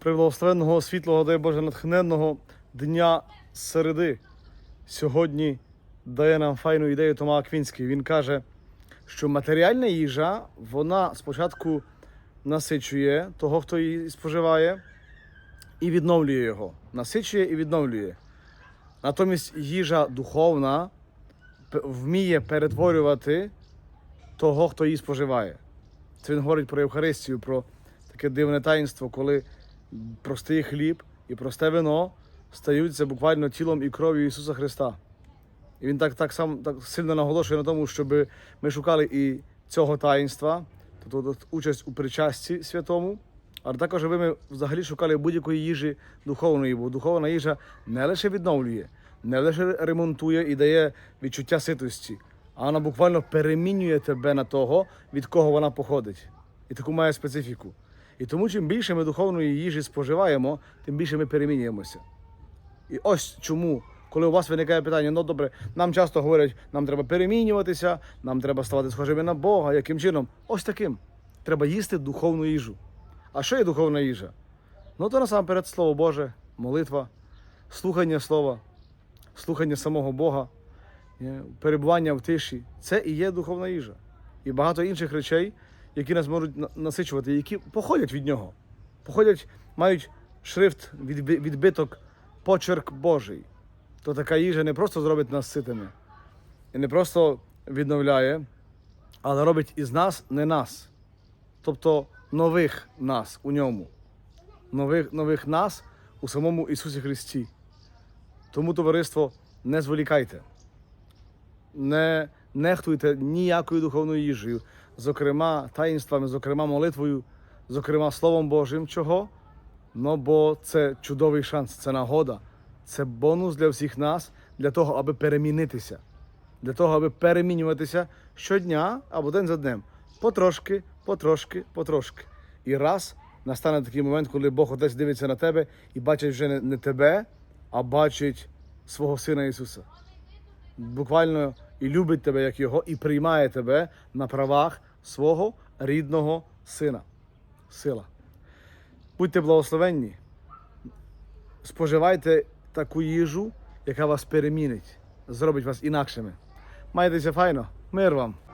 Приблагословенного світлого, дай Боже, натхненного дня середи. Сьогодні дає нам файну ідею Тома Аквінський. Він каже, що матеріальна їжа, вона спочатку насичує того, хто її споживає, і відновлює його. Насичує і відновлює. Натомість їжа духовна вміє перетворювати того, хто її споживає. Це він говорить про Євхаристію, про таке дивне таїнство, коли простий хліб і просте вино стаються буквально тілом і кров'ю Ісуса Христа. І він так, так, сам, так сильно наголошує на тому, щоб ми шукали і цього таїнства, тобто участь у причасті святому, але також аби ми взагалі шукали будь-якої їжі духовної, бо духовна їжа не лише відновлює, не лише ремонтує і дає відчуття ситості, а вона буквально перемінює тебе на того, від кого вона походить. І таку має специфіку. І тому, чим більше ми духовної їжі споживаємо, тим більше ми перемінюємося. І ось чому, коли у вас виникає питання, ну добре, нам часто говорять, нам треба перемінюватися, нам треба ставати схожими на Бога. Яким чином? Ось таким. Треба їсти духовну їжу. А що є духовна їжа? Ну то насамперед Слово Боже, молитва, слухання Слова, слухання самого Бога, е, перебування в тиші. Це і є духовна їжа. І багато інших речей, які нас можуть насичувати, які походять від нього. Походять, мають шрифт, відбиток, почерк Божий. То така їжа не просто зробить нас ситими і не просто відновляє, але робить із нас не нас. Тобто нових нас у ньому. Нових, нових нас у самому Ісусі Христі. Тому, товариство, не зволікайте. Не нехтуйте ніякою духовною їжею, зокрема таїнствами, зокрема молитвою, зокрема Словом Божим. Чого? Ну, бо це чудовий шанс, це нагода, це бонус для всіх нас, для того, аби перемінитися, для того, аби перемінюватися щодня або день за днем. Потрошки, потрошки, потрошки. І раз настане такий момент, коли Бог Отець дивиться на тебе і бачить вже не, тебе, а бачить свого Сина Ісуса. Буквально і любить тебе як Його, і приймає тебе на правах свого рідного сина. Сила. Будьте благословенні. Споживайте таку їжу, яка вас перемінить, зробить вас інакшими. Майтеся файно, мир вам!